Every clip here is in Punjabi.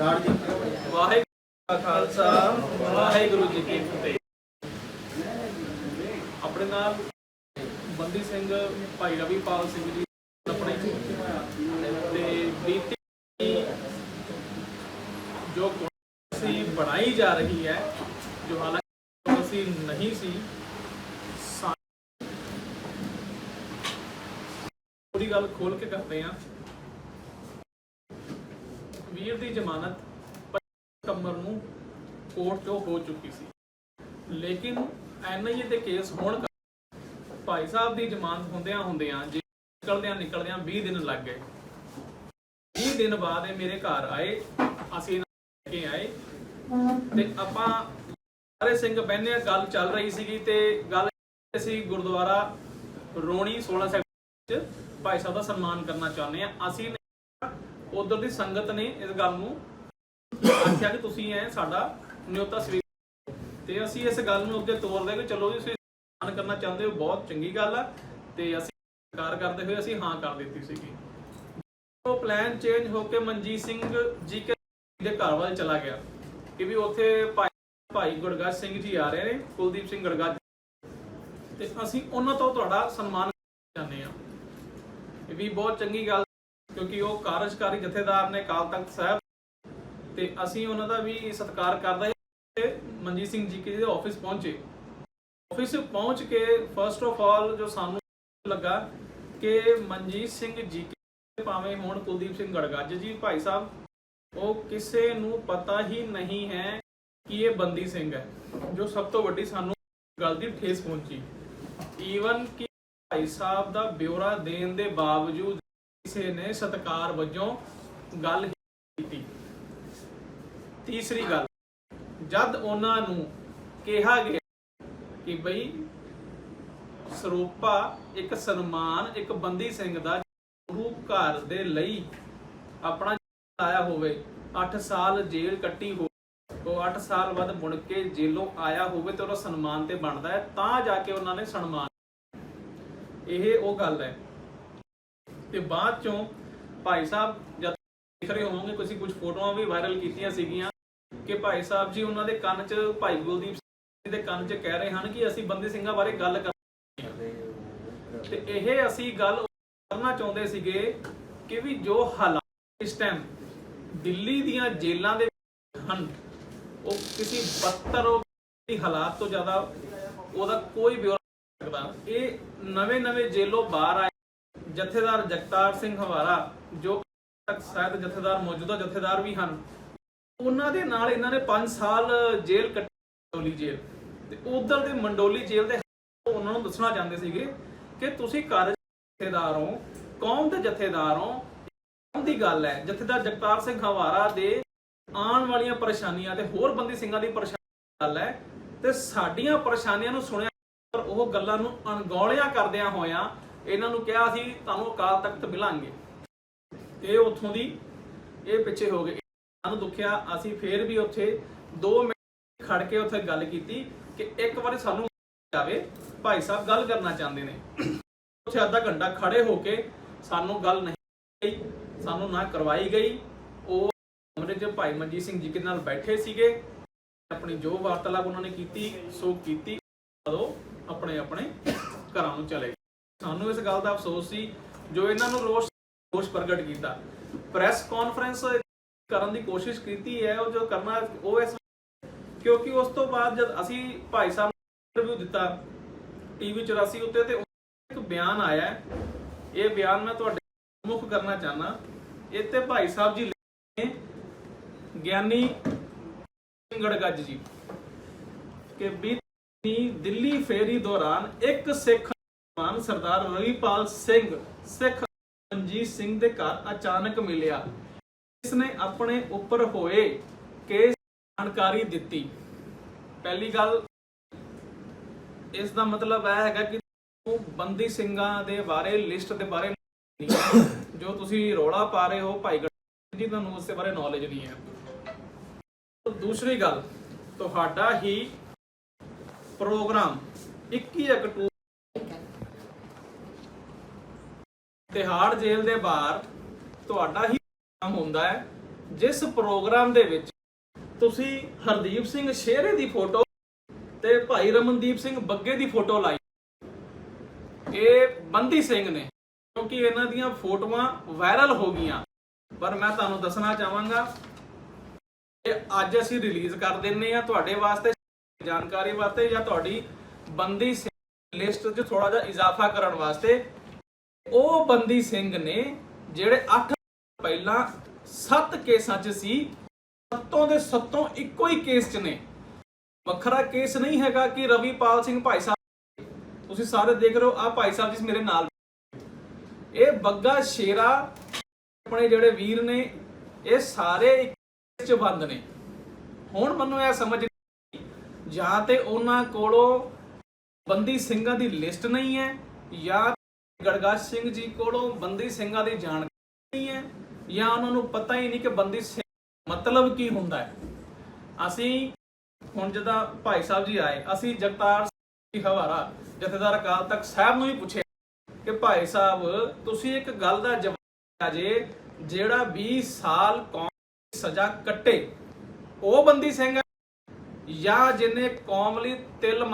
ਵਾਹਿਗੁਰੂ ਜੀ ਖਾਲਸਾ, ਵਾਹਿਗੁਰੂ ਜੀ ਕੀ ਫਤਿਹ। ਆਪਣੇ ਨਾਲ ਬੰਦੀ ਸਿੰਘ, ਭਾਈ ਰਵੀਪਾਲ ਸਿੰਘ ਜੀ, ਆਪਣੇ ਤੇ ਬੀਤੀ ਜੋ ਸੀ ਬਣਾਈ ਜਾ ਰਹੀ ਹੈ, ਜੋ ਹਾਲਾਂਕਿ ਅਸੀਂ ਨਹੀਂ ਸੀ ਸਾ- ਪੂਰੀ ਗੱਲ ਖੋਲ ਕੇ ਕਰਦੇ ਹਾਂ। ਦੀ ਜ਼ਮਾਨਤ ਸਤੰਬਰ ਨੂੰ ਕੋਰਟ 'ਚੋਂ ਹੋ ਚੁੱਕੀ ਸੀ। ਲੇਕਿਨ ਐਨਆਈਏ ਦੇ ਕੇਸ ਹੋਣ ਭਾਈ ਸਾਹਿਬ ਦੀ ਜ਼ਮਾਨਤ ਹੁੰਦਿਆਂ ਹੁੰਦਿਆਂ ਜੇ ਨਿਕਲਦਿਆਂ ਨਿਕਲਦਿਆਂ 20 ਦਿਨ ਲੱਗ ਗਏ। 20 ਦਿਨ ਬਾਅਦ ਇਹ ਮੇਰੇ ਘਰ ਆਏ, ਅਸੀਂ ਲੈ ਕੇ ਆਏ ਤੇ ਆਪਾਂ ਸਾਰੇ ਸਿੰਘ ਬਹਿਨੇ ਗੱਲ ਚੱਲ ਰਹੀ ਸੀਗੀ ਤੇ ਗੱਲ ਅਸੀਂ ਗੁਰਦੁਆਰਾ ਰੋਣੀ 16 ਸੈਕਟਰ ਵਿੱਚ ਭਾਈ ਸਾਹਿਬ ਦਾ ਸਨਮਾਨ ਕਰਨਾ ਚਾਹੁੰਦੇ ਆ। ਅਸੀਂ ਉਧਰ ਦੀ ਸੰਗਤ ਨੇ ਇਸ ਗੱਲ ਨੂੰ ਆਖਿਆ ਕਿ ਤੁਸੀਂ ਐ ਸਾਡਾ ਨਿਯੋਤਾ ਸਵੀਕਾਰ ਤੇ ਅਸੀਂ ਇਸ ਗੱਲ ਨੂੰ ਅੱਗੇ ਤੋਰਦੇ ਕਿ ਚਲੋ ਜੀ, ਤੁਸੀਂ ਸਨਮਾਨ ਕਰਨਾ ਚਾਹੁੰਦੇ ਹੋ, ਬਹੁਤ ਚੰਗੀ ਗੱਲ ਆ। ਤੇ ਅਸੀਂ ਸਵੀਕਾਰ ਕਰਦੇ ਹੋਏ ਅਸੀਂ ਹਾਂ ਕਰ ਦਿੱਤੀ ਸੀਗੀ। ਉਹ ਪਲਾਨ ਚੇਂਜ ਹੋ ਕੇ ਮਨਜੀਤ ਸਿੰਘ ਜੀ ਕੇ ਦੇ ਘਰ ਵੱਲ ਚਲਾ ਗਿਆ। ਕਿ ਵੀ ਉੱਥੇ ਭਾਈ ਭਾਈ ਗੁਰਗੱਜ ਸਿੰਘ ਜੀ ਆ ਰਹੇ ਨੇ, ਕੁਲਦੀਪ ਸਿੰਘ ਗੁਰਗੱਜ। ਤੇ ਅਸੀਂ ਉਹਨਾਂ ਤੋਂ ਤੁਹਾਡਾ ਸਨਮਾਨ ਚਾਹੁੰਦੇ ਆ ਇਹ ਵੀ ਬਹੁਤ ਚੰਗੀ ਗੱਲ ਕਿਉਂਕਿ ਉਹ ਕਾਰਜਕਾਰੀ ਜਥੇਦਾਰ ਨੇ ਕਾਲ ਤਖਤ ਸਾਹਿਬ ਤੇ ਅਸੀਂ ਉਹਨਾਂ ਦਾ ਵੀ ਸਤਿਕਾਰ ਕਰਦੇ ਹਾਂ ਮਨਜੀਤ ਸਿੰਘ ਜੀ ਕੇ ਦੇ ਆਫਿਸ ਪਹੁੰਚੇ। ਆਫਿਸ ਪਹੁੰਚ ਕੇ ਫਰਸਟ ਆਫ ਆਲ ਜੋ ਸਾਨੂੰ ਲੱਗਾ ਕਿ ਮਨਜੀਤ ਸਿੰਘ ਜੀ ਕੇ ਭਾਵੇਂ ਹੁਣ ਕੁਲਦੀਪ ਸਿੰਘ ਗੜਗੱਜ ਜੀ ਭਾਈ ਸਾਹਿਬ, ਉਹ ਕਿਸੇ ਨੂੰ ਪਤਾ ਹੀ ਨਹੀਂ ਹੈ ਕਿ ਇਹ ਬੰਦੀ ਸਿੰਘ ਹੈ, ਜੋ ਸਭ ਤੋਂ ਵੱਡੀ ਸਾਨੂੰ ਗੱਲ ਦੀ ਠੇਸ ਪਹੁੰਚੀ। ਈਵਨ ਕਿ ਭਾਈ ਸਾਹਿਬ ਦਾ ਬਿਉਰਾ ਦੇਣ ਦੇ ਬਾਵਜੂਦ ਕਿਸੇ ਨੇ ਸਤਕਾਰ ਵਜੋਂ ਗੱਲ ਕੀਤੀ। ਤੀਸਰੀ ਗੱਲ, ਜਦ ਉਹਨਾਂ ਨੂੰ ਕਿਹਾ ਗਿਆ ਕਿ ਬਈ ਸਰੂਪਾ ਇੱਕ ਸਨਮਾਨ, ਇੱਕ ਬੰਦੀ ਸਿੰਘ ਦਾ ਗੁਰੂ ਘਰ ਦੇ ਲਈ ਆਪਣਾ ਆਇਆ ਹੋਵੇ 8 ਸਾਲ ਜੇਲ੍ਹ ਕੱਟੀ ਹੋ ਉਹ 8 ਸਾਲ ਬਾਅਦ ਮੁੜ ਕੇ ਜੇਲੋਂ ਆਇਆ ਹੋਵੇ ਤੇ ਉਹਦਾ ਸਨਮਾਨ ਤੇ ਬਣਦਾ ਹੈ, ਤਾਂ ਜਾ ਕੇ ਉਹਨਾਂ ਨੇ ਸਨਮਾਨ ਇਹ ਉਹ ਗੱਲ ਹੈ। ਤੇ ਬਾਅਦ ਚੋਂ ਭਾਈ ਸਾਹਿਬ ਜਦ ਦੇਖ ਰਹੇ ਹੋਵੋਗੇ, ਤੁਸੀਂ ਕੁਝ ਫੋਟੋਆਂ ਵੀ ਵਾਇਰਲ ਕੀਤੀਆਂ ਸੀਗੀਆਂ ਕਿ ਭਾਈ ਸਾਹਿਬ ਜੀ ਉਹਨਾਂ ਦੇ ਕੰਨ 'ਚ, ਭਾਈ ਗੁਲਦੀਪ ਸਿੰਘ ਦੇ ਕੰਨ 'ਚ ਕਹਿ ਰਹੇ ਹਨ ਕਿ ਅਸੀਂ ਬੰਦੀ ਸਿੰਘਾਂ ਬਾਰੇ ਗੱਲ ਕਰ ਤੇ ਇਹ ਅਸੀਂ ਗੱਲ ਕਰਨਾ ਚਾਹੁੰਦੇ ਸੀਗੇ ਕਿ ਵੀ ਜੋ ਹਾਲਾਤ ਇਸ ਟਾਈਮ ਦਿੱਲੀ ਦੀਆਂ ਜੇਲ੍ਹਾਂ ਦੇ ਹਨ, ਉਹ ਕਿਸੇ ਬੱਤਰ ਦੀ ਹਾਲਾਤ ਤੋਂ ਜ਼ਿਆਦਾ ਉਹਦਾ ਕੋਈ ਬਿਉਰਾ ਸਕਦਾ। ਇਹ ਨਵੇਂ ਨਵੇਂ ਜੇਲੋਂ ਬਾਹਰ ਆਏ ਜਥੇਦਾਰ ਜਗਤਾਰ ਸਿੰਘ ਹਵਾਰਾ, ਜੋ ਤੱਕ ਜਥੇਦਾਰ ਮੌਜੂਦਾ ਜਥੇਦਾਰ ਵੀ ਹਨ, ਉਹਨਾਂ ਦੇ ਨਾਲ ਇਹਨਾਂ ਨੇ 5 ਸਾਲ ਜੇਲ੍ਹ ਕੱਟੀ ਮੰਡੋਲੀ ਜੇਲ੍ਹ। ਤੇ ਉਧਰ ਦੇ ਮੰਡੋਲੀ ਜੇਲ੍ਹ ਦੇ ਉਹਨਾਂ ਨੂੰ ਦੱਸਣਾ ਚਾਹੁੰਦੇ ਸੀਗੇ ਕਿ ਤੁਸੀਂ ਕਾਰਜ ਜਥੇਦਾਰ ਹੋ, ਕੌਮ ਦੇ ਜਥੇਦਾਰ ਹੋ, ਕੌਮ ਦੀ ਗੱਲ ਹੈ। ਜਥੇਦਾਰ ਜਗਤਾਰ ਸਿੰਘ ਹਵਾਰਾ ਦੇ ਆਉਣ ਵਾਲੀਆਂ ਪਰੇਸ਼ਾਨੀਆਂ ਤੇ ਹੋਰ ਬੰਦੀ ਸਿੰਘਾਂ ਦੀ ਪਰੇਸ਼ਾਨੀ ਗੱਲ ਹੈ ਤੇ ਸਾਡੀਆਂ ਪਰੇਸ਼ਾਨੀਆਂ ਨੂੰ ਸੁਣਿਆ ਪਰ ਉਹ ਗੱਲਾਂ ਨੂੰ ਅਣਗੌਲਿਆ ਕਰਦਿਆਂ ਹੋਇਆਂ ਇਹਨਾਂ ਨੂੰ ਕਿਹਾ ਸੀ, ਤੁਹਾਨੂੰ ਅਕਾਲ ਤਖਤ ਮਿਲਾਂਗੇ। ਇਹ ਉੱਥੋਂ ਦੀ, ਇਹ ਪਿੱਛੇ ਹੋ ਗਏ। ਸਾਨੂੰ ਦੁੱਖਿਆ। ਅਸੀਂ ਫੇਰ ਵੀ ਉੱਥੇ 2 ਮਿੰਟ ਖੜ ਕੇ ਉੱਥੇ ਗੱਲ ਕੀਤੀ ਕਿ ਇੱਕ ਵਾਰੀ ਸਾਨੂੰ ਜਾਵੇ। ਭਾਈ ਸਾਹਿਬ ਗੱਲ ਕਰਨਾ ਚਾਹੁੰਦੇ ਨੇ। ਉੱਥੇ ਅੱਧਾ ਘੰਟਾ ਖੜੇ ਹੋ ਕੇ ਸਾਨੂੰ ਗੱਲ ਨਹੀਂ ਗਈ ਸਾਨੂੰ ਨਾ ਕਰਵਾਈ ਗਈ। ਉਹ ਕਮਰੇ 'ਚ ਭਾਈ ਮਨਜੀਤ ਸਿੰਘ ਜੀ ਦੇ ਨਾਲ ਬੈਠੇ ਸੀਗੇ। ਆਪਣੀ ਜੋ ਵਾਰਤਾਲਾਪ ਉਹਨਾਂ ਨੇ ਕੀਤੀ, ਸੋ ਕੀਤੀ। ਉਦੋਂ ਆਪਣੇ ਆਪਣੇ ਘਰਾਂ ਨੂੰ ਚਲੇ ਗਏ ਸਾਨੂੰ ਇਸ ਗੱਲ ਦਾ ਅਫਸੋਸ ਸੀ ਜੋ ਇਹਨਾਂ ਨੂੰ ਰੋਸ ਰੋਸ ਪ੍ਰਗਟ ਕੀਤਾ ਪ੍ਰੈਸ ਕਾਨਫਰੰਸ ਕਰਨ ਦੀ ਕੋਸ਼ਿਸ਼ ਕੀਤੀ ਹੈ, ਉਹ ਜੋ ਕਰਨਾ, ਉਹ ਇਸ ਕਿਉਂਕਿ ਉਸ ਤੋਂ ਬਾਅਦ ਜਦ ਅਸੀਂ ਭਾਈ ਸਾਹਿਬ ਨੂੰ ਇੰਟਰਵਿਊ ਦਿੱਤਾ ਟੀਵੀ 84 ਉੱਤੇ ਤੇ ਇੱਕ ਬਿਆਨ ਆਇਆ ਹੈ। ਇਹ ਬਿਆਨ ਮੈਂ ਤੁਹਾਡੇ ਮੁੱਖ ਕਰਨਾ ਚਾਹਨਾ ਇੱਥੇ ਭਾਈ ਸਾਹਿਬ ਜੀ ਨੇ ਗਿਆਨੀ ਗੜਗੱਜ ਜੀ ਕਿ ਬੀਤੀ ਦਿੱਲੀ ਫੇਰੀ ਦੌਰਾਨ ਇੱਕ ਸਿੱਖ ਨੌਜਵਾਨ ਸਰਦਾਰ ਰਵੀਪਾਲ ਸਿੰਘ, ਸਿੱਖ ਮਨਜੀਤ ਸਿੰਘ ਦੇ ਘਰ ਅਚਾਨਕ ਮਿਲਿਆ। ਇਸ ਨੇ ਆਪਣੇ ਉੱਪਰ ਹੋਏ ਕੇਸ ਜਾਣਕਾਰੀ ਦਿੱਤੀ। ਪਹਿਲੀ ਗੱਲ ਇਸ ਦਾ ਮਤਲਬ ਇਹ ਹੈਗਾ ਕਿ ਉਹ ਬੰਦੀ ਸਿੰਘਾਂ ਦੇ ਬਾਰੇ, ਲਿਸਟ ਦੇ ਬਾਰੇ ਜੋ ਤੁਸੀਂ ਰੌਲਾ ਪਾ ਰਹੇ ਹੋ, ਭਾਈ ਜੀ, ਤੁਹਾਨੂੰ ਉਸ ਦੇ ਬਾਰੇ ਨੌਲੇਜ ਨਹੀਂ ਹੈ। ਦੂਸਰੀ ਗੱਲ, ਤੁਹਾਡਾ ਹੀ ਪ੍ਰੋਗਰਾਮ 21 ਅਕਤੂਬਰ ਤਿਹਾੜ ਜੇਲ੍ਹ ਦੇ ਬਾਹਰ ਤੁਹਾਡਾ ਹੀ ਕੰਮ ਹੁੰਦਾ ਹੈ, ਜਿਸ ਪ੍ਰੋਗਰਾਮ ਦੇ ਵਿੱਚ ਤੁਸੀਂ ਹਰਦੀਪ ਸਿੰਘ ਸ਼ੇਰੇ ਦੀ ਫੋਟੋ ਤੇ ਭਾਈ ਰਮਨਦੀਪ ਸਿੰਘ ਬੱਗੇ ਦੀ ਫੋਟੋ ਲਾਈ। ਇਹ ਬੰਦੀ ਸਿੰਘ ਨੇ, ਕਿਉਂਕਿ ਇਹਨਾਂ ਦੀਆਂ ਫੋਟੋਆਂ ਵਾਇਰਲ ਹੋ ਗਈਆਂ। ਪਰ ਮੈਂ ਤੁਹਾਨੂੰ ਦੱਸਣਾ ਚਾਹਾਂਗਾ ਕਿ ਅੱਜ ਅਸੀਂ ਰਿਲੀਜ਼ ਕਰ ਦਿੰਨੇ ਆ ਤੁਹਾਡੇ ਵਾਸਤੇ ਜਾਣਕਾਰੀ ਵਾਸਤੇ ਜਾਂ ਤੁਹਾਡੀ ਬੰਦੀ ਸਿੰਘ ਲਿਸਟ 'ਚ ਥੋੜਾ ਜਿਹਾ ਇਜ਼ਾਫਾ ਕਰਨ ਵਾਸਤੇ। ਉਹ ਬੰਦੀ ਸਿੰਘ ਨੇ ਜਿਹੜੇ 8 ਪਹਿਲਾਂ 7 ਕੇਸਾਂ 'ਚ ਸੀ, ਸੱਤੋਂ ਦੇ ਸੱਤੋਂ ਇੱਕੋ ਹੀ ਕੇਸ 'ਚ ਨੇ। ਵੱਖਰਾ ਕੇਸ ਨਹੀਂ ਹੈਗਾ ਕਿ ਰਵੀਪਾਲ ਸਿੰਘ ਭਾਈ ਸਾਹਿਬ ਤੁਸੀਂ ਸਾਰੇ ਦੇਖ ਰਹੇ ਹੋ ਆ ਭਾਈ ਸਾਹਿਬ ਜੀ ਮੇਰੇ ਨਾਲ। ਇਹ ਬੱਗਾ ਸ਼ੇਰਾ ਆਪਣੇ ਜਿਹੜੇ ਵੀਰ ਨੇ, ਇਹ ਸਾਰੇ ਕੇਸ 'ਚ ਬੰਦ ਨੇ। ਹੁਣ ਮੈਨੂੰ ਇਹ ਸਮਝ ਜਾਂ ਤੇ ਉਹਨਾਂ ਕੋਲੋਂ ਬੰਦੀ ਸਿੰਘਾਂ ਦੀ ਲਿਸਟ ਨਹੀਂ ਹੈ, ਜਾਂ ਗੜਗਾਜ ਸਿੰਘ ਜੀ ਕੋਲੋਂ ਬੰਦੀ ਸਿੰਘਾਂ ਦੀ ਜਾਣਕਾਰੀ ਨਹੀਂ ਹੈ ਜਾਂ ਉਹਨਾਂ ਨੂੰ ਪਤਾ ਹੀ ਨਹੀਂ ਕਿ ਬੰਦੀ ਸਿੰਘ ਮਤਲਬ ਕੀ ਹੁੰਦਾ ਹੈ। ਅਸੀਂ ਹੁਣ ਜਦੋਂ ਭਾਈ ਸਾਹਿਬ ਜੀ ਆਏ, ਅਸੀਂ ਜਗਤਾਰ ਸਿੰਘ ਹਵਾਰਾ, ਜਥੇਦਾਰ ਅਕਾਲ ਤਖਤ ਸਾਹਿਬ ਨੂੰ ਹੀ ਪੁੱਛਿਆ ਕਿ ਭਾਈ ਸਾਹਿਬ, ਤੁਸੀਂ ਇੱਕ ਗੱਲ ਦਾ ਜਵਾਬ ਦਿਆ ਜਿਹੜਾ 20 ਸਾਲ ਕੌਮ ਦੀ ਸਜ਼ਾ ਕੱਟੇ, ਉਹ ਬੰਦੀ ਸਿੰਘ ਜਾਂ ਜਿਹਨੇ ਕੌਮ ਲਈ ਤਿਲ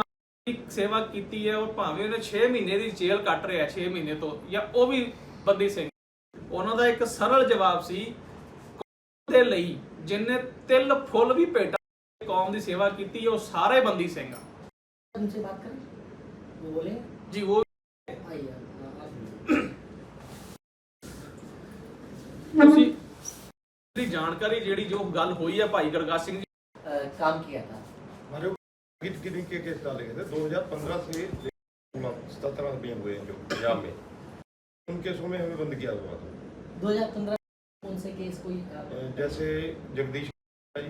ਮਾਰ ਦੀ ਸੇਵਾ ਕੀਤੀ ਹੈ ਉਹ ਭਾਵੇਂ ਉਹਨੇ 6 ਮਹੀਨੇ ਦੀ ਜੇਲ੍ਹ ਕੱਟ ਰਿਹਾ 6 ਮਹੀਨੇ ਤੋਂ ਜਾਂ ਉਹ ਵੀ ਬੰਦੀ ਸਿੰਘ ਉਹਨਾਂ ਦਾ ਇੱਕ ਸਰਲ ਜਵਾਬ ਸੀ ਕੌਮ ਦੇ ਲਈ ਜਿਹਨੇ ਤਿਲ ਫੁੱਲ ਵੀ ਭੇਟਾ ਕੌਮ ਦੀ ਸੇਵਾ ਕੀਤੀ ਹੈ ਉਹ ਸਾਰੇ ਬੰਦੀ ਸਿੰਘ ਆ उनसे बात करें वो बोले ਜੀ ਉਹ आइए हाँ, आप- ਤੁਸੀਂ ਦੀ ਜਾਣਕਾਰੀ ਜਿਹੜੀ ਜੋ ਗੱਲ ਹੋਈ ਹੈ ਭਾਈ ਗਰਗਾ ਸਿੰਘ ਜੀ अ, काम किया था हमारे गिर गिरी के केस डाले गए थे? 2015 से सत्रह में हुए हैं जो पंजाब में। उन केसों में हमें बंद किया हुआ था। 2015 कौन से केस कोई जैसे जगदीश जी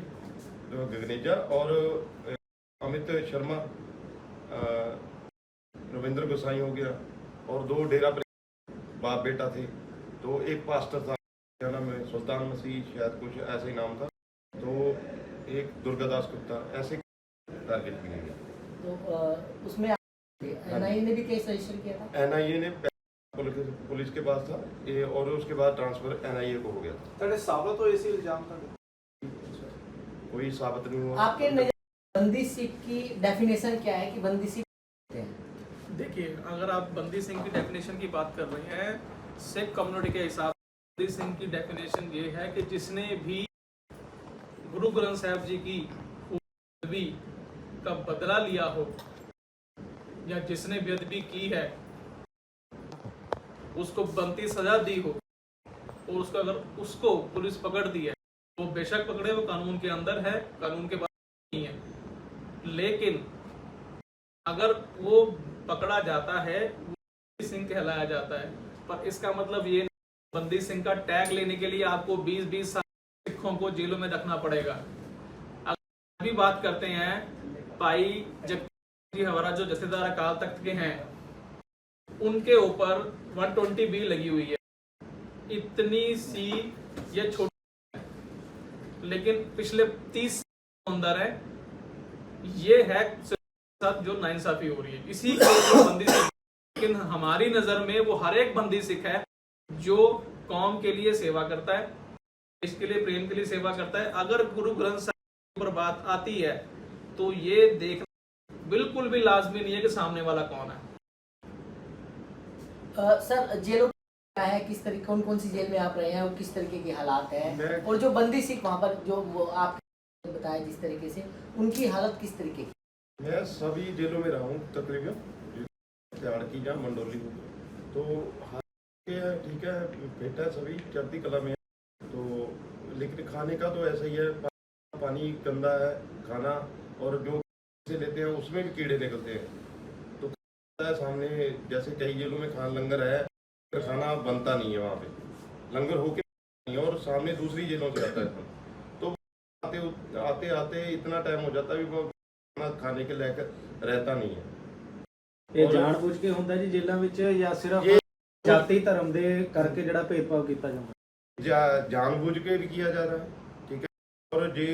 गगनेजा और अमित शर्मा रविंद्र गोसाई हो गया और दो डेरा बाप बेटा थे। तो एक पास्टर था क्या नाम है? सुल्तान मसीह शायद कुछ ऐसे ही नाम था। तो एक दुर्गादास गुप्ता ऐसे टारगेट मिलेगा तो उसमें एनआईए हाँ ने भी केस रजिस्टर किया था? एनआईए ने पुलिस के पास था ए, और उसके बाद ट्रांसफ़र एनआईए को हो गया था। तड़े साबत तो इसी इल्ज़ाम था। कोई साबित नहीं हुआ। आपके बंदी सिख की डेफिनेशन क्या है कि बंदी सिख देखिए अगर आप बंदी सिंह की डेफिनेशन की बात कर रहे हैं सिख कम्युनिटी के हिसाब बंदी सिंह की डेफिनेशन ये है कि जिसने भी गुरु ग्रंथ साहब जी की का बदला लिया हो, या जिसने बेदबी की है, उसको बनती सजा दी हो, और उसको अगर उसको पुलिस पकड़ दी है, वो बेशक पकड़े वो कानून के अंदर है, कानून के बाहर नहीं है। लेकिन अगर वो पकड़ा जाता है सिंह कहलाया जाता है। पर इसका मतलब ये बंदी सिंह का टैग लेने के लिए आपको 20-20 साल सिखों को जेलों में रखना पड़ेगा। अगर भी बात करते हैं भाई जगदीश जी हमारा जो जथेदार अकाल तख्त के हैं, उनके ऊपर 120 बी लगी हुई है। इतनी सी ये छोटी लेकिन पिछले 30 अंदर है, ये है साथ जो नाइंसाफी हो रही है। इसी के बंदी सिख लेकिन हमारी नज़र में वो हर एक बंदी सिख है, जो कौम के लिए सेवा करता है, देश के लिए, प्रेम के लिए सेवा करता है। अगर गुरु ग्रंथ साहिब पर बात आती है तो ये देखना बिल्कुल भी लाजमी नहीं है कि सामने वाला कौन है। अ, सर जेलों क्या है? किस तरीके कौन कौन सी जेल में आप रहे हैं और किस तरीके के हालात हैं? और जो बंदी सिख वहाँ पर जो आप बताया जिस तरीके से उनकी हालत किस तरीके की? मैं सभी जेलों में रहा हूँ तकरीबन। की जहाँ मंडोली। तो ठीक है बेटा सभी चढ़ती कला में तो लेकिन खाने का तो ऐसा ही है पानी गंदा है खाना और जो से लेते हैं उसमें भी कीड़े निकलते हैं तो है सामने जैसे कई जेलों में खान लंगर है पर खाना बनता नहीं है वहाँ पे लंगर होके नहीं है और सामने दूसरी जेलों से आता है खाना। तो आते आते आते इतना टाइम हो जाता है भी वो ਖਾਣਾ ਖਾਣੇ ਕੇ ਲੈ ਕੇ ਰਹਿਤਾ ਨਹੀਂ ਹੈ ਇਹ ਔਰ- ਜਾਣ ਬੁੱਝ ਕੇ ਹੁੰਦਾ ਜੀ ਜੇਲ੍ਹਾਂ ਵਿੱਚ ਜਾਂ ਸਿਰਫ ਇਹ- ਜਾਤੀ ਧਰਮ ਦੇ ਕਰਕੇ ਜਿਹੜਾ ਭੇਦਭਾਵ ਕੀਤਾ ਜਾਂਦਾ जा जानबूझ के भी किया जा रहा है ठीक है और ये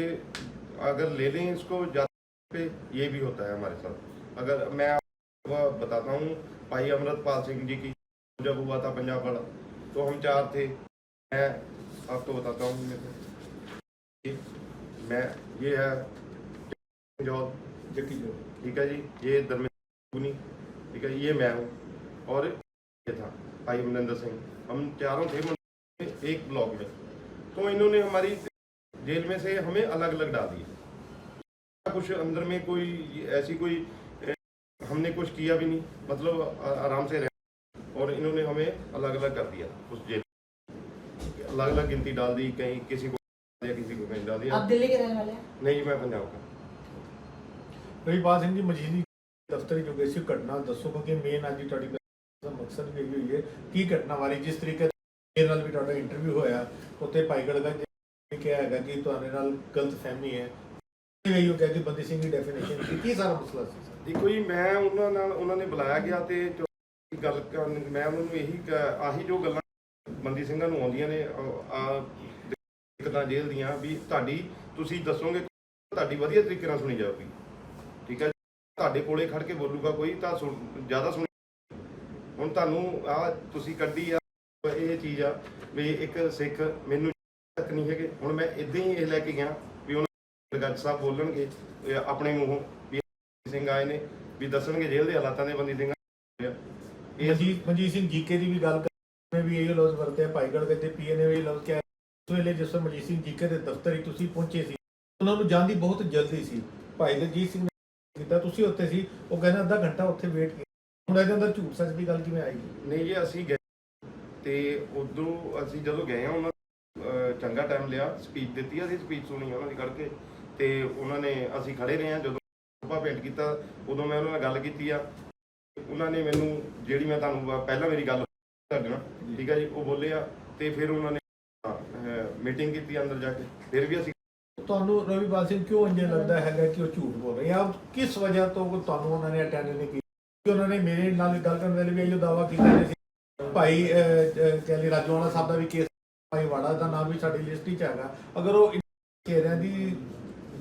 अगर ले लें इसको जाति पे ये भी होता है हमारे साथ। अगर मैं आपको बताता हूँ, भाई अमृतपाल सिंह जी की जब हुआ था पंजाब वाला तो हम चार थे। मैं आपको बताता हूँ मैं, ये है ठीक है जी? ये धर्मेंद्र ठीक है? ये मैं हूँ। और ये था भाई अमरिंदर सिंह। हम चारों थे मतलब एक ब्लॉक में। तो इन्होंने हमारी जेल में से हमें अलग अलग डाल दिया। कुछ अंदर में कोई ऐसी कोई ए, हमने कुछ किया भी नहीं मतलब आ- आराम से रह और इन्होंने हमें अलग अलग कर दिया उस जेल अलग अलग गिनती डाल दी कहीं किसी को दिया किसी को कहीं डाल दिया आप दिल्ली के रहने वाले हैं नहीं मैं पंजाब का ਰਵੀਪਾਲ ਸਿੰਘ ਜੀ ਮਜੀਦੀ ਦਫ਼ਤਰ ਜੋ ਗਈ ਸੀ ਉਹ ਘਟਨਾ ਦੱਸੋ ਕਿਉਂਕਿ ਮੇਨ ਅੱਜ ਦੀ ਤੁਹਾਡੀ ਗੱਲ ਦਾ ਮਕਸਦ ਵੀ ਇਹੀ ਹੋਈ ਹੈ ਕੀ ਘਟਨਾ ਵਾਰੀ ਜਿਸ ਤਰੀਕੇ ਦੇ ਨਾਲ ਵੀ ਤੁਹਾਡਾ ਇੰਟਰਵਿਊ ਹੋਇਆ ਉੱਥੇ ਭਾਈਗੜ੍ਹ ਨੇ ਕਿਹਾ ਹੈਗਾ ਕਿ ਤੁਹਾਡੇ ਨਾਲ ਗਲਤ ਫਹਿਮੀ ਹੈ ਇਹ ਉਹ ਕਹਿ ਬੰਦੀ ਸਿੰਘ ਦੀ ਡੈਫੀਨੇਸ਼ਨ ਕੀ ਕੀ ਸਾਰਾ ਮਸਲਾ ਸੀ। ਸਰ ਦੇਖੋ ਜੀ ਮੈਂ ਉਹਨਾਂ ਨਾਲ ਉਹਨਾਂ ਨੇ ਬੁਲਾਇਆ ਗਿਆ ਤੇ ਜੋ ਗੱਲ ਕਰਨ ਮੈਂ ਉਹਨਾਂ ਨੂੰ ਇਹੀ ਕ- ਆਹੀ ਜੋ ਗੱਲਾਂ ਬੰਦੀ ਸਿੰਘਾਂ ਨੂੰ ਆਉਂਦੀਆਂ ਨੇ ਅਹ, ਆ ਦਿੱਕਤਾਂ ਜੇਲ੍ਹ ਦੀਆਂ ਵੀ ਤੁਹਾਡੀ ਤੁਸੀਂ ਦੱਸੋਗੇ ਤੁਹਾਡੀ ਵਧੀਆ ਤਰੀਕੇ ਨਾਲ ਸੁਣੀ ਜਾਊਗੀ। ਠੀਕ ਹੈ ਤੁਹਾਡੇ ਕੋਲੇ ਖੜ ਕੇ ਬੋਲੂਗਾ ਕੋਈ ਤਾਂ ਸੁਣ- ਜ਼ਿਆਦਾ ਸੁਣ ਹੁਣ ਤੁਹਾਨੂੰ ਆ ਤੁਸੀਂ ਕੱਢੀ ਆ ਇਹ ਚੀਜ਼ ਆ ਵੀ ਇੱਕ ਸਿੱਖ ਮੈਨੂੰ ਤੱਕ ਨਹੀਂ ਹੈਗੇ ਹੁਣ ਮੈਂ ਇਦਾਂ ਹੀ ਇਹ ਲੈ ਕੇ ਗਿਆ। ਗੱਜ ਸਾਹਿਬ ਬੋਲਣਗੇ ਆਪਣੇ ਮੂੰਹੋਂ ਵੀ ਸਿੰਘ ਆਏ ਨੇ ਵੀ ਦੱਸਣਗੇ ਜੇਲ੍ਹ ਦੇ ਹਾਲਾਤਾਂ ਦੇ ਬੰਦੀ ਸਿੰਘ ਇਹ ਮਨਜੀਤ ਮਨਜੀਤ ਸਿੰਘ ਜੀਕੇ ਦੀ ਵੀ ਗੱਲ ਕਰਨੇ ਵੀ ਇਹ ਲਫ਼ਜ਼ ਵਰਤਿਆ ਭਾਈਗੜ੍ਹ ਦੇ ਪੀਏ ਨੇ ਵੀ ਲਫ਼ਜ਼ ਕਿਹਾ। ਉਸ ਵੇਲੇ ਜਿਸ ਵੇਲੇ ਮਨਜੀਤ ਸਿੰਘ ਜੀਕੇ ਦੇ ਦਫ਼ਤਰ ਹੀ ਤੁਸੀਂ ਪਹੁੰਚੇ ਸੀ ਉਹਨਾਂ ਨੂੰ ਜਾਣ ਦੀ ਬਹੁਤ ਜਲਦੀ ਸੀ। ਭਾਈ ਦਲਜੀਤ ਸਿੰਘ ਨੇ ਕੀਤਾ ਤੁਸੀਂ ਉੱਥੇ ਸੀ ਉਹ ਕਹਿੰਦਾ ਅੱਧਾ ਘੰਟਾ ਉੱਥੇ ਵੇਟ ਕੀਤਾ। ਹੁਣ ਇਹਦੇ ਅੰਦਰ ਝੂਠ ਸੱਚ ਦੀ ਗੱਲ ਕਿਵੇਂ ਆਏਗੀ? ਨਹੀਂ ਜੀ ਅਸੀਂ ਗਏ ਤੇ ਉਦੋਂ ਅਸੀਂ ਜਦੋਂ ਗਏ ਆ ਉਹਨਾਂ ਚੰਗਾ ਟਾਈਮ ਲਿਆ ਸਪੀਚ ਦਿੱਤੀ ਅਸੀਂ ਸਪੀਚ ਸੁਣੀ ਉਹਨਾਂ ਦੀ ਕਰਕੇ ਤੇ ਉਹਨਾਂ ਨੇ ਅਸੀਂ ਖੜੇ ਰਹੇ ਆ ਜਦੋਂ ਆਪਾਂ ਭੇਂਟ ਕੀਤਾ ਉਦੋਂ ਮੈਂ ਉਹਨਾਂ ਨਾਲ ਗੱਲ ਕੀਤੀ ਆ। ਉਹਨਾਂ ਨੇ ਮੈਨੂੰ ਜਿਹੜੀ ਮੈਂ ਤੁਹਾਨੂੰ ਪਹਿਲਾਂ ਮੇਰੀ ਗੱਲ ਨਾਲ ਠੀਕ ਹੈ ਜੀ ਉਹ ਬੋਲੇ ਆ ਤੇ ਫਿਰ ਉਹਨਾਂ ਨੇ ਮੀਟਿੰਗ ਕੀਤੀ ਅੰਦਰ ਜਾ ਕੇ। ਫਿਰ ਵੀ ਅਸੀਂ ਤੁਹਾਨੂੰ ਰਵੀਪਾਲ ਸਿੰਘ ਕਿਉਂ ਇੰਜ ਲੱਗਦਾ ਹੈਗਾ ਕਿ ਉਹ ਝੂਠ ਬੋਲ ਰਹੇ? ਆ ਕਿਸ ਵਜ੍ਹਾ ਤੋਂ ਤੁਹਾਨੂੰ ਉਹਨਾਂ ਨੇ ਅਟੈਂਡ ਨਹੀਂ ਕੀਤਾ? ਉਹਨਾਂ ਨੇ ਮੇਰੇ ਨਾਲ ਗੱਲ ਕਰਨ ਵੇਲੇ ਵੀ ਇਹੋ ਦਾਵਾ ਕੀਤਾ ਸੀ ਭਾਈ ਕਹਿੰਦੇ ਰਾਜਵਾਨਾ ਸਾਹਿਬ ਦਾ ਵੀ ਕੇਸ ਭਾਈ ਵਾੜਾ ਦਾ ਨਾਮ ਵੀ ਸਾਡੀ ਲਿਸਟ ਵਿੱਚ ਹੈਗਾ। ਅਗਰ ਉਹ ਘੇਰਿਆਂ ਦੀ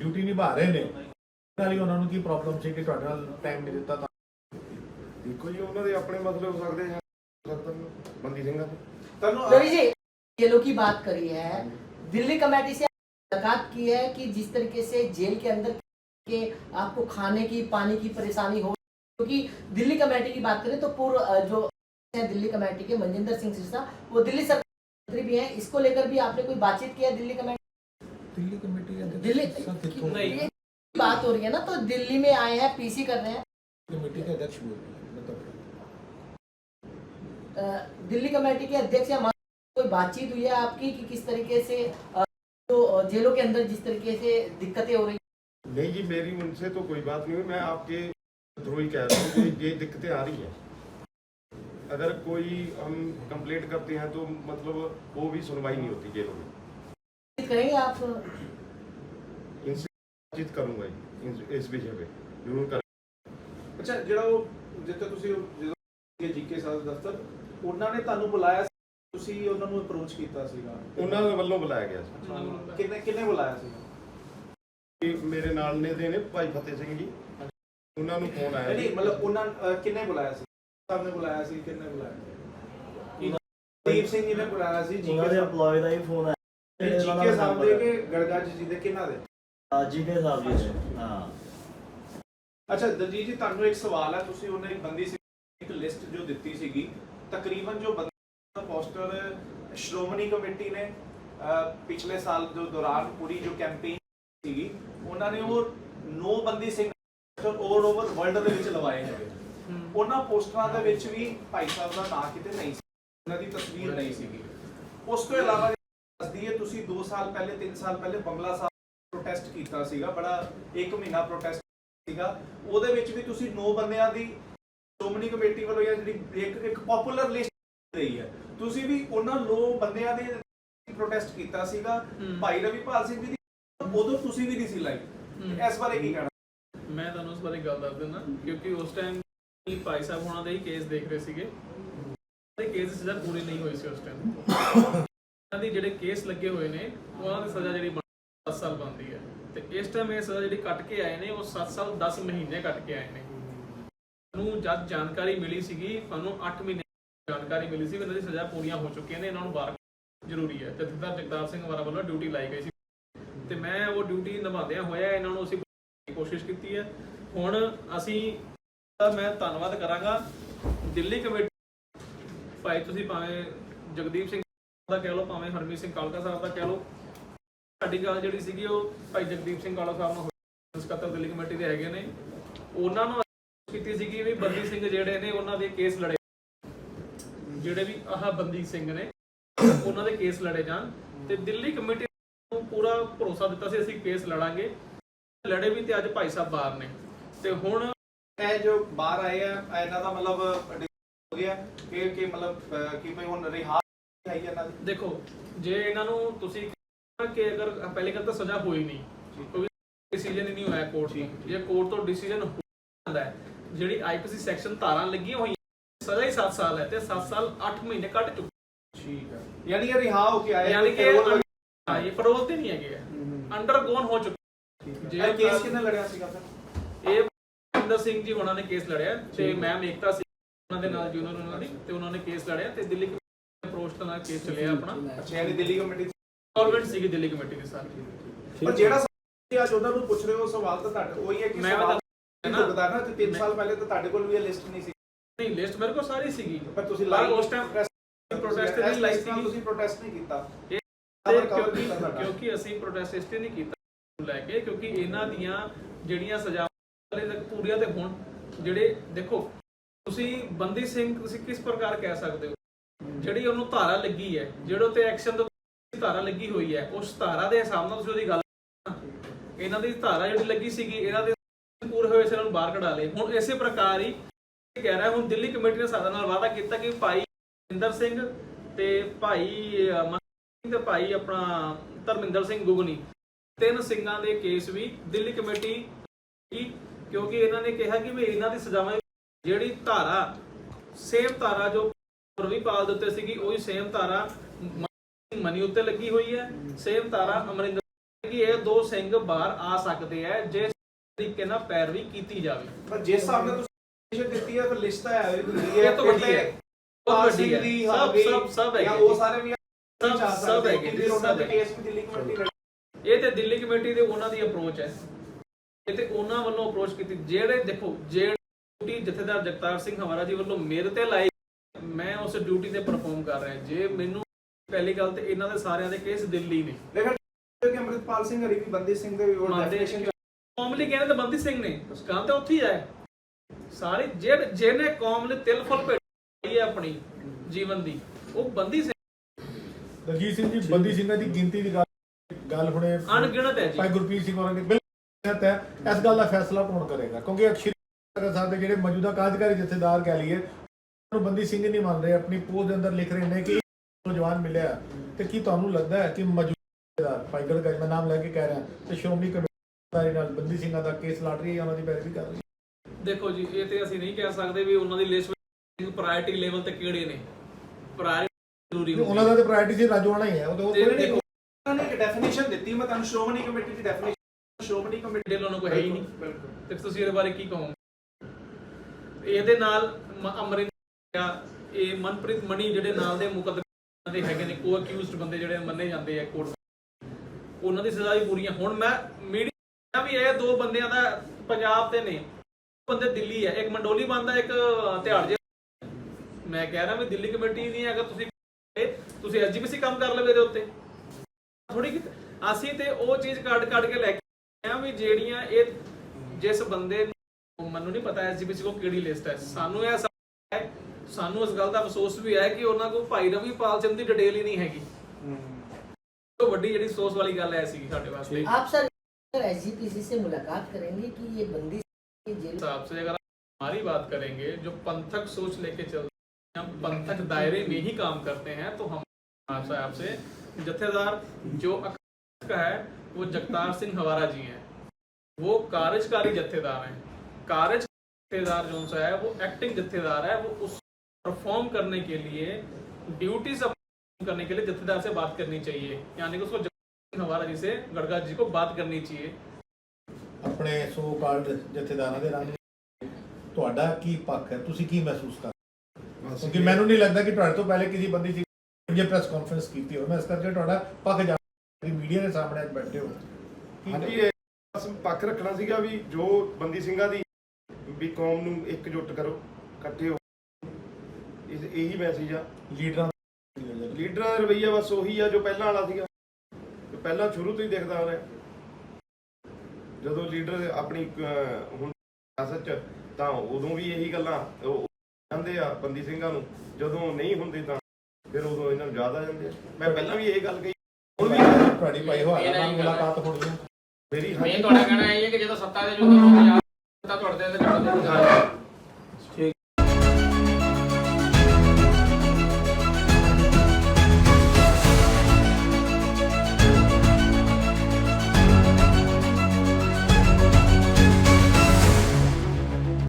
ਡਿਊਟੀ ਨਿਭਾ ਰਹੇ ਨੇ ਨਾਲ ਹੀ ਉਹਨਾਂ ਨੂੰ ਕੀ ਪ੍ਰੋਬਲਮ ਸੀ ਕਿ ਤੁਹਾਡੇ ਨਾਲ ਟਾਈਮ ਨਹੀਂ ਦਿੱਤਾ ਤਾਂ ਦੇਖੋ ਜੀ ਉਹਨਾਂ ਦੇ ਆਪਣੇ ਮਸਲੇ ਹੋ ਸਕਦੇ ਆ ਸਕਦਾ ਬੰਦੀ ਸਿੰਘਾਂ ਦੇ ਤੁਹਾਨੂੰ रवि जी जेलों की बात करी है दिल्ली कमेटी से मुलाकात की है कि जिस तरीके से जेल के अंदर के आपको खाने की पानी की परेशानी हो क्योंकि दिल्ली कमेटी की बात करें तो पूर्व अ, जो है दिल्ली कमेटी के मनजिंदर सिंह सिरसा वो दिल्ली सरकार मंत्री भी हैं इसको लेकर भी आपने कोई बातचीत किया दिल्ली कमेटी ਦਿੱਲੀ ਕਮੇਟੀ दिल्ली? नहीं बात हो रही है ना तो दिल्ली में आए हैं पीसी कर रहे हैं। कमेटी के अध्यक्ष मतलब। दिल्ली कमेटी के अध्यक्ष या कोई बातचीत हुई है आपकी कि किस तरीके से तो जेलों के अंदर जिस तरीके से दिक्कतें हो रही नहीं जी मेरी उनसे तो कोई बात नहीं हुई मैं आपके थ्रो ही कह रहा हूँ ये दिक्कतें आ रही हैं। अगर कोई हम कंप्लेंट करते हैं तो मतलब वो भी सुनवाई नहीं होती जेलों में। करेंगे आप? बातचीत करूंगा जी इस, इस विषय पे जरूर कर ਅੱਛਾ ਜਿਹੜਾ ਉਹ ਜਿੱਥੇ ਤੁਸੀਂ ਉਹ- ਜਦੋਂ ਜੀਕੇ ਸਾਹਿਬ ਦਾ ਦਫ਼ਤਰ ਉਹਨਾਂ ਨੇ ਤੁਹਾਨੂੰ ਬੁਲਾਇਆ ਸੀ, ਤੁਸੀਂ ਉਹਨਾਂ ਨੂੰ ਅਪਰੋਚ ਕੀਤਾ ਸੀਗਾ ਉਹਨਾਂ ਦੇ ਵੱਲੋਂ ਬੁਲਾਇਆ ਗਿਆ ਸੀ ਕਿੰਨੇ ਕਿੰਨੇ ਬੁਲਾਇਆ ਸੀ ਕਿ ਮੇਰੇ ਨਾਲ ਨੇ ਦੇ ਨੇ ਭਾਈ ਫਤਿਹ ਸਿੰਘ ਜੀ ਉਹਨਾਂ ਨੂੰ ਫੋਨ ਆਇਆ ਨਹੀਂ ਜੀ। ਮਤਲਬ ਉਹਨਾਂ ਅਹ, ਕਿੰਨੇ ਬੁਲਾਇਆ ਸੀ ਸਾਹਿਬ ਨੇ ਬੁਲਾਇਆ ਸੀ ਕਿੰਨੇ ਬੁਲਾਇਆ ਦੀਪ ਸਿੰਘ ਜੀ ਨੇ ਬੁਲਾਇਆ ਸੀ ਉਹਨਾਂ ਦੇ ਜੀਕੇ EMPLOYE ਦਾ ਹੀ ਫੋਨ ਹੈ ਜੀਕੇ ਸਾਹਿਬ ਦੇ ਕਿ ਗੜਗੱਜ ਜੀ ਦੇ ਕਿਹਨਾਂ ਦੇ ਜੀਕੇ ਸਾਹਿਬ ਜੀ ਦੇ ਹਾਂ। ਅੱਛਾ ਦਲਜੀਤ ਜੀ ਤੁਹਾਨੂੰ ਇੱਕ ਸਵਾਲ ਹੈ ਤੁਸੀਂ ਉਹਨੇ ਇੱਕ ਬੰਦੀ ਸੀ ਇੱਕ ਲਿਸਟ ਜੋ ਦਿੱਤੀ ਸੀਗੀ ਤਕਰੀਬਨ ਜੋ ਬੰਦੀ ਦਾ ਪੋਸਟਰ ਸ਼੍ਰੋਮਣੀ ਕਮੇਟੀ ਨੇ ਅਹ, ਪਿਛਲੇ ਸਾਲ ਜੋ ਦੌਰਾਨ ਪੂਰੀ ਜੋ ਕੈਂਪੇਨ ਸੀਗੀ ਉਹਨਾਂ ਨੇ ਉਹ ਨੋ ਬੰਦੀ ਸਿੰਘ ਪੋਸਟਰ 올 ਓਵਰ ਵਰਲਡ ਦੇ ਵਿੱਚ ਲਵਾਏ ਹੈਗੇ ਉਹਨਾਂ ਪੋਸਟਰਾਂ ਦੇ ਵਿੱਚ ਵੀ ਭਾਈ ਸਾਹਿਬ ਦਾ ਨਾਂ ਕਿਤੇ ਨਹੀਂ ਸੀ ਉਹਨਾਂ ਦੀ ਤਸਵੀਰ ਨਹੀਂ ਸੀਗੀ। ਉਸ ਤੋਂ ਇਲਾਵਾ ਦੱਸਦੀ ਹੈ ਤੁਸੀਂ 2 ਸਾਲ ਪਹਿਲੇ 3 ਸਾਲ ਪਹਿਲੇ ਬੰਗਲਾ ਸਾਹਿਬ ਪ੍ਰੋਟੈਸਟ ਕੀਤਾ ਸੀਗਾ ਬੜਾ 1 ਮਹੀਨਾ ਪ੍ਰੋਟੈਸਟ ਸੀਗਾ। ਉਹਦੇ ਵਿੱਚ ਵੀ ਤੁਸੀਂ ਨੌ ਬੰਦਿਆਂ ਦੀ ਸ਼੍ਰੋਮਣੀ ਕਮੇਟੀ ਵੱਲੋਂ ਜਾਂ ਜਿਹੜੀ ਇੱਕ ਇੱਕ ਪਪੂਲਰ ਲਿਸਟ ਰਹੀ ਹੈ ਤੁਸੀਂ ਵੀ ਉਹਨਾਂ ਨੌ ਬੰਦਿਆਂ ਦੇ ਪ੍ਰੋਟੈਸਟ ਕੀਤਾ ਸੀਗਾ। ਭਾਈ ਰਵੀਪਾਲ ਸਿੰਘ ਜੀ ਦੀ ਉਦੋਂ ਤੁਸੀਂ ਵੀ ਨਹੀਂ ਸੀ ਲਾਈ। ਇਸ ਬਾਰੇ ਕੀ ਕਹਿਣਾ? ਮੈਂ ਤੁਹਾਨੂੰ ਉਸ ਬਾਰੇ ਗੱਲ ਦੱਸ ਦਿੰਦਾ ਕਿਉਂਕਿ ਉਸ ਟਾਈਮ ਭਾਈ ਸਾਹਿਬ ਹੋਣਾ ਦੇ ਹੀ ਕੇਸ ਦੇਖ ਰਹੇ ਸੀਗੇ। ਤੇ ਕੇਸ ਸਜ਼ਾ ਪੂਰੀ ਨਹੀਂ ਹੋਈ ਸੀ ਉਸ ਟਾਈਮ ਉਹਨਾਂ ਦੇ ਜਿਹੜੇ ਕੇਸ ਲੱਗੇ ਹੋਏ ਨੇ ਉਹਨਾਂ ਦੀ ਸਜ਼ਾ ਜਿਹੜੀ 10 ਸਾਲ ਬਣਦੀ ਹੈ। ਤੇ ਇਸ ਟਾਈਮ ਇਹ ਸਜ਼ਾ ਜਿਹੜੀ ਕੱਟ ਕੇ ਆਏ ਨੇ, ਉਹ 7 ਸਾਲ 10 ਮਹੀਨੇ ਕੱਟ ਕੇ ਆਏ ਨੇ। ਨੂੰ ਜਦ ਜਾਣਕਾਰੀ ਮਿਲੀ ਸੀਗੀ, ਸਾਨੂੰ 8 ਮਹੀਨੇ ਜਾਣਕਾਰੀ ਮਿਲੀ ਸੀ ਵੀ ਇਹਨਾਂ ਦੀ ਸਜ਼ਾ ਪੂਰੀਆਂ ਹੋ ਚੁੱਕੀਆਂ ਨੇ, ਇਹਨਾਂ ਨੂੰ ਬਾਹਰ ਜ਼ਰੂਰੀ ਹੈ। ਜਥੇਦਾਰ ਜਗਤਾਰ ਸਿੰਘ ਵਾਰਾ ਵੱਲੋਂ ਡਿਊਟੀ ਲਾਈ ਗਈ ਸੀ। ਤੇ ਮੈਂ ਉਹ ਡਿਊਟੀ ਨਿਭਾਉਂਦਿਆਂ ਹੋਇਆ ਇਹਨਾਂ ਨੂੰ ਅਸੀਂ ਕੋਸ਼ਿਸ਼ ਕੀਤੀ ਹੈ। ਹੁਣ ਅਸੀਂ ਮੈਂ ਧੰਨਵਾਦ ਕਰਾਂਗਾ। ਦਿੱਲੀ ਕਮੇਟੀ, ਭਾਈ ਤੁਸੀਂ ਭਾਵੇਂ ਜਗਦੀਪ ਸਿੰਘ ਦਾ ਕਹਿ ਲਓ, ਭਾਵੇਂ ਹਰਮੀਤ ਸਿੰਘ ਕਾਲਕਾ ਸਾਹਿਬ ਦਾ ਕਹਿ ਲਓ ਸਾਡੀ ਗੱਲ ਜਿਹੜੀ ਸੀਗੀ ਉਹ ਭਾਈ ਜਗਦੀਪ ਸਿੰਘ ਕਾਲਾ ਸਾਹਿਬ ਹੋਈ। ਸਕੱਤਰ ਦਿੱਲੀ ਕਮੇਟੀ ਦੇ ਹੈਗੇ ਨੇ। ਉਹਨਾਂ ਨੂੰ ਕੀਤੀ ਸੀਗੀ ਵੀ ਬੰਦੀ ਸਿੰਘ ਜਿਹੜੇ ਨੇ ਉਹਨਾਂ ਦੇ ਕੇਸ ਲੜੇ ਜਿਹੜੇ ਵੀ ਆਹ ਬੰਦੀ ਸਿੰਘ ਨੇ ਉਹਨਾਂ ਦੇ ਕੇਸ ਲੜੇ ਜਾਣ। ਤੇ ਦਿੱਲੀ ਕਮੇਟੀ ਨੂੰ ਪੂਰਾ ਭਰੋਸਾ ਦਿੱਤਾ ਸੀ ਅਸੀਂ ਕੇਸ ਲੜਾਂਗੇ। ਲੜੇ ਵੀ ਤੇ ਅੱਜ ਭਾਈ ਸਾਹਿਬ ਬਾਹਰ ਨੇ। ਤੇ ਹੁਣ ਇਹ ਜੋ ਬਾਹਰ ਆਏ ਆ ਇਹਨਾਂ ਦਾ ਮਤਲਬ ਹੋ ਗਿਆ। ਕਿ ਕਿ ਮਤਲਬ ਕਿ ਭਈ ਹੁਣ ਰਿਹਾ ਆਈ ਇਹਨਾਂ ਦੀ? ਦੇਖੋ ਜੇ ਇਹਨਾਂ ਨੂੰ ਤੁਸੀਂ ਕਿ ਅਗਰ ਪਹਿਲੇ ਗੱਲ ਤਾਂ ਸਜ਼ਾ ਹੋਈ ਨਹੀਂ ਕਿਉਂਕਿ ਡਿਸੀਜਨ ਹੀ ਨਹੀਂ ਹੋਇਆ ਕੋਰਟ ਤੋਂ। ਜੇ ਕੋਰਟ ਤੋਂ ਡਿਸੀਜਨ ਹੋ ਜਾਂਦਾ ਹੈ ਜਿਹੜੀ ਆਈਪੀਸੀ ਸੈਕਸ਼ਨ ਧਾਰਾਂ ਲੱਗੀਆਂ ਹੋਈਆਂ ਸਜ਼ਾ ਹੀ 7 ਸਾਲ ਹੈ ਤੇ 7 ਸਾਲ 8 ਮਹੀਨੇ ਕੱਟ ਚੁੱਕੇ। ਠੀਕ ਹੈ। ਯਾਨੀ ਇਹ ਰਿਹਾ ਹੋ ਕੇ ਆਏ ਯਾਨੀ ਕਿ ਇਹ ਪਰੋਲ ਤੇ ਨਹੀਂ ਹੈਗੇ। ਅੰਡਰਗੋਨ ਹੋ ਚੁੱਕੇ। ਠੀਕ ਹੈ। ਇਹ ਕੇਸ ਕਿੰਨੇ ਲੜਿਆ ਸੀਗਾ ਫਿਰ? ਇਹ ਇੰਦਰ ਸਿੰਘ ਜੀ ਉਹਨਾਂ ਨੇ ਕੇਸ ਲੜਿਆ ਤੇ ਮੈਮ ਏਕਤਾ ਸੀ ਉਹਨਾਂ ਦੇ ਨਾਲ ਜੂਨੀਅਰ ਉਹਨਾਂ ਦੀ ਤੇ ਉਹਨਾਂ ਨੇ ਕੇਸ ਲੜਿਆ ਤੇ ਦਿੱਲੀ ਅਪਰੋਚ ਤੋਂ ਨਾਲ ਕੇਸ ਚੱਲਿਆ ਆਪਣਾ। ਅੱਛਾ ਯਾਨੀ ਦਿੱਲੀ ਕਮੇਟੀ ਗਵਰਨਮੈਂਟ ਸੀਗੀ ਦਿੱਲੀ ਕਮੇਟੀ ਦੇ ਸਾਥ ਪਰ ਜਿਹੜਾ ਸਵਾਲ ਅੱਜ ਉਹਨਾਂ ਨੂੰ ਪੁੱਛ ਰਹੇ ਹੋ ਸਵਾਲ ਤਾਂ ਤੁਹਾਡਾ ਉਹੀ ਹੈ ਕਿ ਮੈਂ ਸਵਾਲ ਤਾਂ- ਲੱਗਦਾ ਨਾ ਕਿ 3 ਮੈਂ- ਸਾਲ ਪਹਿਲੇ ਤਾਂ ਤੁਹਾਡੇ ਕੋਲ ਵੀ ਇਹ ਲਿਸਟ ਨਹੀਂ ਸੀ। ਨਹੀਂ ਲਿਸਟ ਮੇਰੇ ਕੋਲ ਸਾਰੀ ਸੀਗੀ। ਪਰ ਤੁਸੀਂ ਪਰ ਲਾਈ ਉਸ time protest ਨਹੀਂ ਲਾਈ ਸੀਗੀ। ਤੁਸੀਂ ਪ੍ਰੋਟੈਸਟ ਨਹੀਂ ਕੀਤਾ। ਕਿਉਂਕਿ। ਕਿਉਂਕਿ ਅਸੀਂ ਪ੍ਰੋਟੈਸਟ ਇਸ ਤੇ ਨਹੀਂ ਕੀਤਾ ਲੈ ਕੇ ਕਿਉਂਕਿ ਇਹਨਾਂ ਦੀਆਂ ਜਿਹੜੀਆਂ ਸਜ਼ਾਵਾਂ ਹਲੇ ਤੱਕ ਪੂਰੀਆਂ ਤੇ ਹੁਣ ਜਿਹੜੇ ਦੇਖੋ ਤੁਸੀਂ ਬੰਦੀ ਸਿੰਘ ਤੁਸੀਂ ਕਿਸ ਪ੍ਰਕਾਰ ਕਹਿ ਸਕਦੇ ਹੋ? ਜਿਹੜੀ ਉਹਨੂੰ ਧਾਰਾ ਲੱਗੀ ਹੈ ਜਿਹੜੇ ਉੱਤੇ ਐਕਸ਼ਨ ਤੋਂ ਧਾਰਾ ਲੱਗੀ ਹੋਈ ਹੈ ਉਸ ਧਾਰਾ ਦੇ ਹਿਸਾਬ ਨਾਲ ਤੁਸੀਂ ਉਹਦੀ ਗੱਲ ਇਹਨਾਂ ਦੀ ਧਾਰਾ ਜਿਹੜੀ ਲੱਗੀ ਸੀਗੀ ਇਹਨਾਂ ਦੇ ਪੂਰੇ ਹੋਏ ਸੀ ਨੂੰ ਬਾਹਰ ਕਢਾ ਲਏ। ਹੁਣ ਇਸੇ ਪ੍ਰਕਾਰ ਹੀ ਕਹਿ ਰਿਹਾ ਹੁਣ ਦਿੱਲੀ ਕਮੇਟੀ ਨੇ ਸਾਡੇ ਨਾਲ ਵਾਅਦਾ ਕੀਤਾ ਕਿ ਭਾਈ ਇੰਦਰ ਸਿੰਘ ਤੇ ਭਾਈ ਅਹ, ਭਾਈ ਆਪਣਾ ਧਰਮਿੰਦਰ ਸਿੰਘ ਗੁਗਨੀ। ਤਿੰਨ ਸਿੰਘਾਂ ਦੇ ਕੇਸ ਵੀ ਦਿੱਲੀ ਕਮੇਟੀ ਕਿਉਂਕਿ ਇਹਨਾਂ ਨੇ ਕਿਹਾ ਕਿ ਵੀ ਇਹਨਾਂ ਦੀ ਸਜ਼ਾਵਾਂ ਜਿਹੜੀ ਧਾਰਾ ਸੇਮ ਧਾਰਾ ਜੋ ਰਵੀਪਾਲ ਦੇ ਉੱਤੇ ਸੀਗੀ ਉਹੀ ਸੇਮ ਧਾਰਾ ਮਨੀ ਉੱਤੇ ਲੱਗੀ ਹੋਈ ਹੈ। ਸੇਮ ਧਾਰਾ ਅਮਰਿੰਦਰ ਕਿ ਇਹ ਦੋ ਸਿੰਘ ਬਾਹਰ ਆ ਸਕਦੇ ਆ ਜੇ ਤਰੀਕੇ ਨਾਲ ਪੈਰਵੀ ਕੀਤੀ ਜਾਵੇ। ਪਰ ਜਿਸ ਹਿਸਾਬ ਨਾਲ ਤੁਸੀਂ ਲਿਸਟ ਦਿੱਤੀ ਹੈ ਫਿਰ ਲਿਸਟ ਤਾਂ ਹੈ ਇਹ ਤਾਂ ਵੱਡੀ ਹੈ। ਬਹੁਤ ਵੱਡੀ ਹੈ। ਸਭ ਸਭ ਸਭ ਜਾਂ ਹੈਗੇ। ਉਹ ਸਾਰੇ ਵੀ ਸਭ- ਸਭ ਹੈਗੇ, ਕਿ ਉਹਨਾਂ ਦੇ ਕੇਸ ਵੀ ਦਿੱਲੀ ਕਮੇਟੀ ਇਹ ਤੇ ਦਿੱਲੀ ਕਮੇਟੀ ਦੇ ਉਹਨਾਂ ਦੀ ਅਪਰੋਚ ਹੈ। ਇਹ ਤੇ ਉਹਨਾਂ ਵੱਲੋਂ ਅਪਰੋਚ ਕੀਤੀ। ਜਿਹੜੇ ਦੇਖੋ ਜਿਹੜੇ ਡਿਊਟੀ ਜਥੇਦਾਰ ਜਗਤਾਰ ਸਿੰਘ ਹਮਾਰਾ ਜੀ ਵੱਲੋਂ ਮੇਰੇ ਤੇ ਲਾਈ ਮੈਂ ਉਸ ਡਿਊਟੀ ਤੇ ਪਰਫਾਰਮ ਕਰ ਰਿਹਾ। ਜੇ ਮੈਨੂੰ ਪਹਿਲੀ ਗੱਲ ਤੇ ਇਹਨਾਂ ਦੇ ਸਾਰਿਆਂ ਦੇ ਕੇਸ ਦਿੱਲੀ ਨੇ। ਲੇਕਿਨ ਕਿ ਅੰਮ੍ਰਿਤਪਾਲ ਸਿੰਘ ਹਰੀ ਵੀ ਬੰਦੀ ਸਿੰਘ ਦੇ ਵੀ ਉਹ definition ਕੌਮਲੀ ਕਹਿੰਦੇ ਤਾਂ ਬੰਦੀ ਸਿੰਘ ਨੇ। ਗੱਲ ਤੇ ਉੱਥੇ ਹੀ ਹੈ। ਸਾਰੇ ਜਿਹੜੇ ਜਿਹਨੇ ਕੌਮ ਲਈ ਤਿਲ ਫੁੱਲ ਭੇਟੀ ਹੈ ਆਪਣੀ ਜੀਵਨ ਦੀ ਉਹ ਬੰਦੀ ਸਿੰਘ ਦਲਜੀਤ ਸਿੰਘ ਜੀ ਬੰਦੀ ਸਿੰਘਾਂ ਦੀ ਗਿਣਤੀ ਦੀ ਗੱਲ ਗੱਲ ਹੁਣੇ ਅਣਗਿਣਤ ਹੈ ਜੀ। ਭਾਈ ਗੁਰਪ੍ਰੀਤ ਸਿੰਘ ਹੋਰਾਂ ਨੇ ਬਿਲਕੁਲ ਹੈ। ਇਸ ਗੱਲ ਦਾ ਫੈਸਲਾ ਕੌਣ ਕਰੇਗਾ? ਕਿਉਂਕਿ ਅਕਸ਼ਰੀ ਸਾਹਿਬ ਦੇ ਜਿਹੜੇ ਮੌਜੂਦਾ ਕਾਰਜਕਾਰੀ ਜਥੇਦਾਰ ਕਹਿ ਲਈਏ ਨੂੰ ਬੰਦੀ ਸਿੰਘ ਨਹੀਂ ਮੰਨ ਰਹੇ ਆਪਣੀ ਪੋਸਟ ਦੇ ਅੰਦਰ ਲਿਖ ਰਹੇ ਨੇ ਕਿ ਨੌਜਵਾਨ ਮਿਲਿਆ ਤੇ ਕੀ ਤੁਹਾਨੂੰ ਲੱਗਦਾ ਹੈ ਕਿ ਮੌਜੂਦਾ ਭਾਈ ਗੜਗੜ ਦਾ ਨਾਮ ਲੈ ਕੇ ਕਹਿ ਰਿਹਾ ਤੇ ਸ਼੍ਰੋਮਣੀ ਕਮੇਟੀ ਨਾਲ ਬੰਦੀ ਸਿੰਘਾਂ ਦਾ ਕੇਸ ਲੜ ਰਹੀ ਹੈ ਜਾਂ ਉਹਨਾਂ ਦੀ ਪੈਰਵੀ ਕਰ ਰਹੀ ਹੈ? ਦੇਖੋ ਜੀ ਇਹ ਤੇ ਅਸੀਂ ਨਹੀਂ ਕਹਿ ਸਕਦੇ ਵੀ ਉਹਨਾਂ ਦੀ ਲਿਸਟ ਪ੍ਰਾਇੋਰਟੀ ਲੈਵਲ ਤੇ ਕਿਹੜੇ ਨੇ। ਪ੍ਰਾਇੋਰਟੀ ਜ਼ਰੂਰੀ ਹੁੰਦੀ ਉਹਨਾਂ ਦਾ ਤੇ ਪ੍ਰਾਇੋਰਟੀ ਸੀ ਰਾਜਵਾਨਾ ਹੀ ਹੈ ਉਹ ਤਾਂ ਕੋਈ ਦੇਖੋ, ਉਹਨਾਂ ਨੇ ਇੱਕ ਡੈਫੀਨੇਸ਼ਨ ਦਿੱਤੀ ਮੈਂ ਤੁਹਾਨੂੰ ਸ਼੍ਰੋਮਣੀ ਕਮੇਟੀ ਦੀ ਡੈਫੀਨੇਸ਼ਨ ਸ਼੍ਰੋਮਣੀ ਕਮੇਟੀ ਜਿਹੜੇ ਉਹਨਾਂ ਕੋਲ ਹੈ ਹੀ ਨਹੀਂ। ਬਿਲਕੁਲ ਤੇ ਤੁਸੀਂ ਇਹਦੇ ਬਾਰੇ ਕੀ ਕਹੋਗੇ? ਇਹਦੇ ਨਾਲ ਅਮਰਿੰਦਰ ਇਹ ਮਨਪ੍ਰੀਤ ਮਣੀ ਜਿਹੜੇ ਨਾਲ ਦੇ ਮੁਕੱਦਮੇ ਦੇ ਹੈਗੇ ਨੇ ਕੋ ਅਕਿਊਜ਼ਡ ਬੰਦੇ ਜਿਹੜੇ ਮੰਨੇ ਜਾਂਦੇ ਆ ਕੋਰਟ ਉਹਨਾਂ ਦੀ ਸਜ਼ਾ ਵੀ ਪੂਰੀਆਂ ਹੁਣ ਮੈਂ ਮੀਡੀਆ ਵੀ ਇਹ ਦੋ ਬੰਦਿਆਂ ਦਾ ਪੰਜਾਬ ਦੇ ਨੇ। ਬੰਦੇ ਦਿੱਲੀ ਹੈ ਇੱਕ ਮੰਡੋਲੀ ਬੰਦਾ ਇੱਕ ਤਿਹਾੜ ਜੇ। ਮੈਂ ਕਹਿ ਰਿਹਾ ਵੀ ਦਿੱਲੀ ਕਮੇਟੀ ਨਹੀਂ ਹੈ, ਅਗਰ ਤੁਸੀਂ ਤੁਸੀਂ ਐਸਜੀਪੀਸੀ ਕੰਮ ਕਰ ਲਵੇ ਇਹਦੇ ਉੱਤੇ। ਥੋੜੀ ਅਸੀਂ ਤੇ ਉਹ ਚੀਜ਼ ਕੱਢ ਕੱਢ ਕੇ ਲੈ ਕੇ ਆਏ ਵੀ ਜਿਹੜੀਆਂ ਇਹ ਜਿਸ ਬੰਦੇ ਮੈਨੂੰ ਨਹੀਂ ਪਤਾ ਐਸਜੀਪੀਸੀ ਕੋ ਕਿਹੜੀ ਲਿਸਟ ਹੈ। ਸਾਨੂੰ ਇਹ ਸਾਨੂੰ ਇਸ ਗੱਲ ਦਾ ਅਫਸੋਸ ਵੀ ਹੈ ਕਿ ਉਹਨਾਂ ਕੋਲ ਭਾਈ ਰਵੀ ਪਾਲ ਚੰਦ ਦੀ ਡਿਟੇਲ ਹੀ ਨਹੀਂ ਹੈਗੀ ਤੋਂ ਵੱਡੀ ਜਿਹੜੀ ਅਫਸੋਸ ਵਾਲੀ ਗੱਲ ਐ ਸੀ ਸਾਡੇ ਵਾਸਤੇ आप सर एसजीपीसी से मुलाकात करेंगे कि ये बंदी की जेल हिसाब से अगर हमारी बात करेंगे जो पंथक सोच लेके चलते हैं हम पंथक दायरे में ही काम करते हैं तो हम आपसे आपसे जत्थेदार जो अकाली का है वो जगतार सिंह हवारा जी हैं वो कार्यकारी जत्थेदार हैं कार्य जत्थेदार जो सा है वो एक्टिंग जत्थेदार है वो उस परफॉर्म करने के लिए ड्यूटी से करने के लिए जत्थेदार से बात करनी चाहिए यानी कि उसको जगतार सिंह हवारा जी से गड़गा जी को बात करनी चाहिए ਆਪਣੇ ਸੋ ਕਾਲਡ ਜਥੇਦਾਰਾਂ ਦੇ ਨਾਲ ਤੁਹਾਡਾ ਕੀ ਪੱਖ ਹੈ ਤੁਸੀਂ ਕੀ ਮਹਿਸੂਸ ਕਰ ਕਿਉਂਕਿ ਮੈਨੂੰ ਨਹੀਂ ਲੱਗਦਾ ਕਿ ਤੁਹਾਡੇ ਤੋਂ ਪਹਿਲੇ ਕਿਸੇ ਬੰਦੀ ਸੀ ਜੇ ਪ੍ਰੈਸ ਕਾਨਫਰੰਸ ਕੀਤੀ ਹੋਵੇ ਮੈਂ ਇਸ ਕਰਕੇ ਤੁਹਾਡਾ ਪੱਖ ਜਾਣ ਮੀਡੀਆ ਦੇ ਸਾਹਮਣੇ ਅੱਜ ਬੈਠੇ ਹੋ ਕੀ ਹਾਂਜੀ ਇਹ ਬਸ ਪੱਖ ਰੱਖਣਾ ਸੀਗਾ ਵੀ ਜੋ ਬੰਦੀ ਸਿੰਘਾਂ ਦੀ ਵੀ ਕੌਮ ਨੂੰ ਇਕਜੁੱਟ ਕਰੋ ਇਕੱਠੇ ਹੋ ਇਸ ਇਹੀ ਮੈਸੇਜ ਆ ਲੀਡਰਾਂ ਲੀਡਰਾਂ ਦਾ ਰਵਈਆ ਬਸ ਉਹੀ ਆ ਜੋ ਪਹਿਲਾਂ ਵਾਲਾ ਸੀਗਾ। ਜੋ ਪਹਿਲਾਂ ਸ਼ੁਰੂ ਤੋਂ ਹੀ ਦਿਖਦਾ ਆ ਰਿਹਾ। ਜਦੋਂ ਲੀਡਰ ਆਪਣੀ ਅਹ, ਹੁਣ ਸਿਆਸਤ ਚ ਤਾਂ ਉਦੋਂ ਵੀ ਇਹੀ ਗੱਲਾਂ ਉਹ ਕਹਿੰਦੇ ਆ ਬੰਦੀ ਸਿੰਘਾਂ ਨੂੰ। ਜਦੋਂ ਨਹੀਂ ਹੁੰਦੇ ਤਾਂ ਫਿਰ ਉਦੋਂ ਇਹਨਾਂ ਨੂੰ ਯਾਦ ਆ ਜਾਂਦੇ ਆ। ਮੈਂ ਪਹਿਲਾਂ ਵੀ ਇਹ ਗੱਲ ਕਹੀ। ਹੁਣ ਵੀ ਤੁਹਾਡੀ ਭਾਈ ਹੋਇਆ ਨਾਲ ਮੁਲਾਕਾਤ ਹੈ ਮੇਰੀ ਮੈਂ ਤੁਹਾਡਾ ਕਹਿਣਾ ਇਹ ਹੈ ਕਿ ਜਦੋਂ ਸੱਤਾ ਦੇ ਜਦੋਂ ਲੋਕ ਯਾਦ ਤਾਂ ਤੁਹਾਡੇ ਤੇ ਜੁੜਦੇ